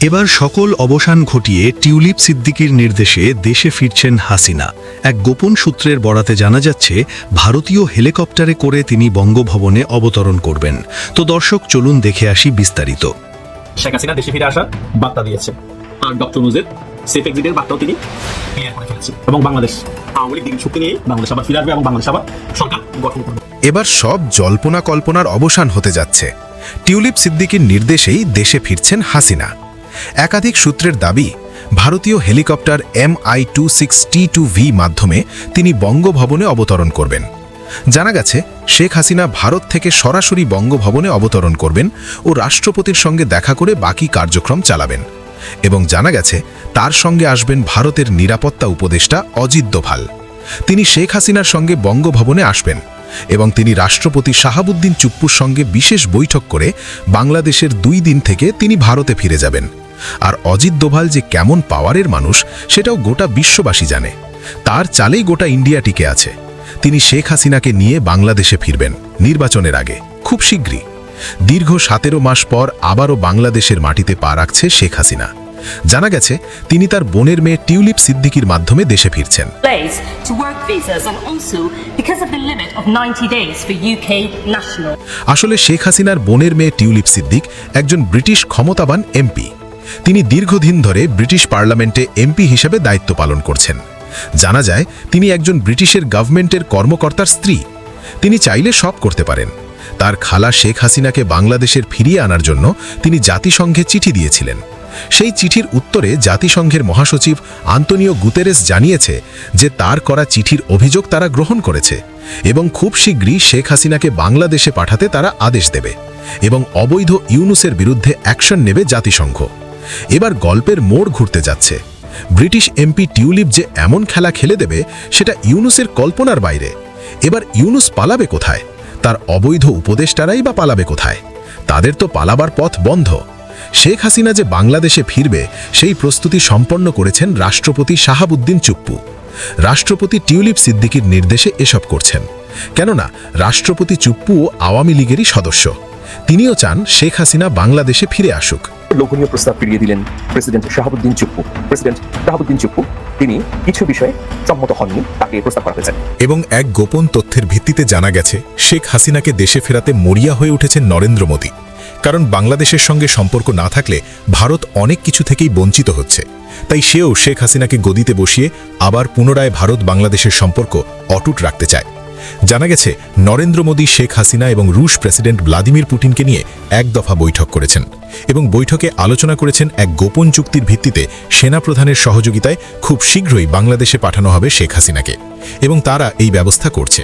এবার সকল অবসান ঘটিয়ে টিউলিপ সিদ্দিকির নির্দেশে দেশে ফিরছেন হাসিনা। এক গোপন সূত্রের বরাতে জানা যাচ্ছে ভারতীয় হেলিকপ্টারে করে তিনি বঙ্গভবনে অবতরণ করবেন। তো দর্শক চলুন দেখে আসি বিস্তারিত। শেখ হাসিনা দেশে ফিরে আসার বার্তা দিয়েছে। আর ডক্টর সেফ এক্সিটের বার্তাও তিনি এবং বাংলাদেশ আওয়ামী লীগ শক্তি নিয়ে বাংলাদেশ আবার ফিরে আসবে এবং বাংলাদেশ আবার সরকার গঠন করবে। এবার সব জল্পনা কল্পনার অবসান হতে যাচ্ছে। টিউলিপ সিদ্দিকির নির্দেশেই দেশে ফিরছেন হাসিনা। একাধিক সূত্রের দাবি, ভারতীয় helicopter M I two six T two V মাধ্যমে তিনি বঙ্গভবনে অবতরণ করবেন। জানা গেছে, শেখ হাসিনা ভারত থেকে সরাসরি বঙ্গভবনে অবতরণ করবেন ও রাষ্ট্রপতির সঙ্গে দেখা করে বাকি কার্যক্রম চালাবেন। এবং জানা গেছে, তার সঙ্গে আসবেন ভারতের নিরাপত্তা উপদেষ্টা অজিত দোভাল। তিনি শেখ হাসিনার সঙ্গে বঙ্গভবনে আসবেন এবং তিনি রাষ্ট্রপতি শাহাবুদ্দিন চুপ্পুর সঙ্গে বিশেষ বৈঠক করে বাংলাদেশের দুই দিন থেকে তিনি ভারতে ফিরে যাবেন। আর অজিত দোভাল যে কেমন পাওয়ারের মানুষ সেটাও গোটা বিশ্ববাসী জানে। তার চালেই গোটা ইন্ডিয়া টিকে আছে। তিনি শেখ হাসিনাকে নিয়ে বাংলাদেশে ফিরবেন নির্বাচনের আগে খুব শীঘ্রই। দীর্ঘ সতেরো মাস পর আবারও বাংলাদেশের মাটিতে পা রাখছে শেখ হাসিনা। জানা গেছে তিনি তার বোনের মেয়ে টিউলিপ সিদ্দিকির মাধ্যমে দেশে ফিরছেন। Delays to work visas and also because of the limit of 90 days for UK nationals. আসলে শেখ হাসিনার বোনের মেয়ে টিউলিপ সিদ্দিক একজন ব্রিটিশ ক্ষমতাবান এমপি। তিনি দীর্ঘদিন ধরে ব্রিটিশ পার্লামেন্টে এমপি হিসেবে দায়িত্ব পালন করছেন। জানা যায়, তিনি একজন ব্রিটিশের গভর্নমেন্টের কর্মকর্তার স্ত্রী। তিনি চাইলে সব করতে পারেন। তার খালা শেখ হাসিনাকে বাংলাদেশের ফিরিয়ে আনার জন্য তিনি জাতিসংঘে চিঠি দিয়েছিলেন। সেই চিঠির উত্তরে জাতিসংঘের মহাসচিব আন্তনিও গুতেরেস জানিয়েছে যে তার করা চিঠির অভিযোগ তারা গ্রহণ করেছে এবং খুব শীঘ্রই শেখ হাসিনাকে বাংলাদেশে পাঠাতে তারা আদেশ দেবে এবং অবৈধ ইউনুসের বিরুদ্ধে অ্যাকশন নেবে জাতিসংঘ। এবার গল্পের মোড় ঘুরতে যাচ্ছে। ব্রিটিশ এমপি টিউলিপ যে এমন খেলা খেলে দেবে, সেটা ইউনুসের কল্পনার বাইরে। এবার ইউনুস পালাবে কোথায়? তার অবৈধ উপদেষ্টারাই বা পালাবে কোথায়? তাদের তো পালাবার পথ বন্ধ। শেখ হাসিনা যে বাংলাদেশে ফিরবে, সেই প্রস্তুতি সম্পন্ন করেছেন রাষ্ট্রপতি শাহাবুদ্দিন চুপ্পু। রাষ্ট্রপতি টিউলিপ সিদ্দিকির নির্দেশে এসব করছেন। কেননা, রাষ্ট্রপতি চুপ্পুও আওয়ামী লীগেরই সদস্য। তিনিও চান শেখ হাসিনা বাংলাদেশে ফিরে আসুক। লোভনীয় প্রস্তাব ফিরিয়ে দিলেন প্রেসিডেন্ট শাহাবুদ্দিন চুপ্পু। প্রেসিডেন্ট শাহাবুদ্দিন চুপ্পু, তিনি কিছু বিষয়ে সম্মত হননি, তাকে প্রস্তাব করা হয়েছে। এবং এক গোপন তথ্যের ভিত্তিতে জানা গেছে, শেখ হাসিনাকে দেশে ফেরাতে মরিয়া হয়ে উঠেছেন নরেন্দ্র মোদী। কারণ বাংলাদেশের সঙ্গে সম্পর্ক না থাকলে ভারত অনেক কিছু থেকেই বঞ্চিত হচ্ছে। তাই সেও শেখ হাসিনাকে গদিতে বসিয়ে আবার পুনরায় ভারত বাংলাদেশের সম্পর্ক অটুট রাখতে চায়। জানা গেছে, নরেন্দ্র মোদী শেখ হাসিনা এবং রুশ প্রেসিডেন্ট ভ্লাদিমির পুটিনকে নিয়ে এক দফা বৈঠক করেছেন। এবং বৈঠকে আলোচনা করেছেন এক গোপন চুক্তির ভিত্তিতে সেনাপ্রধানের সহযোগিতায় খুব শীঘ্রই বাংলাদেশে পাঠানো হবে শেখ হাসিনাকে এবং তারা এই ব্যবস্থা করছে।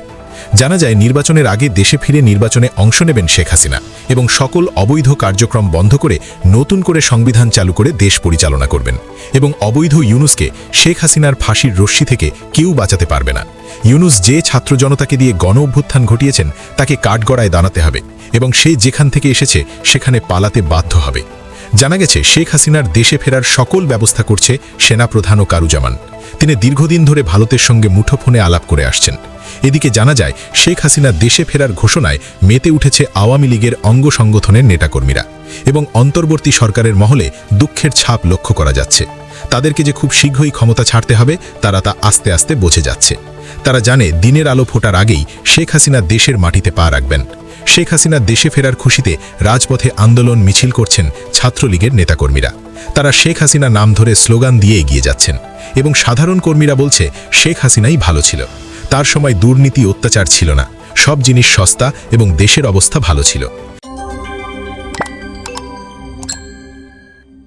জানা যায় নির্বাচনের আগে দেশে ফিরে নির্বাচনে অংশ নেবেন শেখ হাসিনা এবং সকল অবৈধ কার্যক্রম বন্ধ করে নতুন করে সংবিধান চালু করে দেশ পরিচালনা করবেন এবং অবৈধ ইউনুসকে শেখ হাসিনার ফাঁসির রশ্মি থেকে কেউ বাঁচাতে পারবে না। ইউনুস যে ছাত্র জনতাকে দিয়ে গণ অভ্যুত্থান ঘটিয়েছেন, তাকে কাঠগড়ায় দাঁড়াতে হবে এবং সে যেখান থেকে এসেছে, সেখানে পালাতে বাধ্য হবে। জানা গেছে, শেখ হাসিনার দেশে ফেরার সকল ব্যবস্থা করছে সেনাপ্রধান ও কারুজামান। তিনি দীর্ঘদিন ধরে ভারতের সঙ্গে মুঠোফোনে আলাপ করে আসছেন। এদিকে জানা যায়, শেখ হাসিনা দেশে ফেরার ঘোষণায় মেতে উঠেছে আওয়ামী লীগের অঙ্গ সংগঠনের নেতাকর্মীরা এবং অন্তর্বর্তী সরকারের মহলে দুঃখের ছাপ লক্ষ্য করা যাচ্ছে। তাদেরকে যে খুব শীঘ্রই ক্ষমতা ছাড়তে হবে, তারা তা আস্তে আস্তে বোঝে যাচ্ছে। তারা জানে দিনের আলো ফোটার আগেই শেখ হাসিনা দেশের মাটিতে পা রাখবেন। শেখ হাসিনা দেশে ফেরার খুশিতে রাজপথে আন্দোলন মিছিল করছেন ছাত্রলীগের নেতাকর্মীরা। তারা শেখ হাসিনা নাম ধরে স্লোগান দিয়ে এগিয়ে যাচ্ছেন এবং সাধারণ কর্মীরা বলছে, শেখ হাসিনাই ভালো ছিল। তার সময় দুর্নীতি অত্যাচার ছিল না। সব জিনিস সস্তা এবং দেশের অবস্থা ভালো ছিল।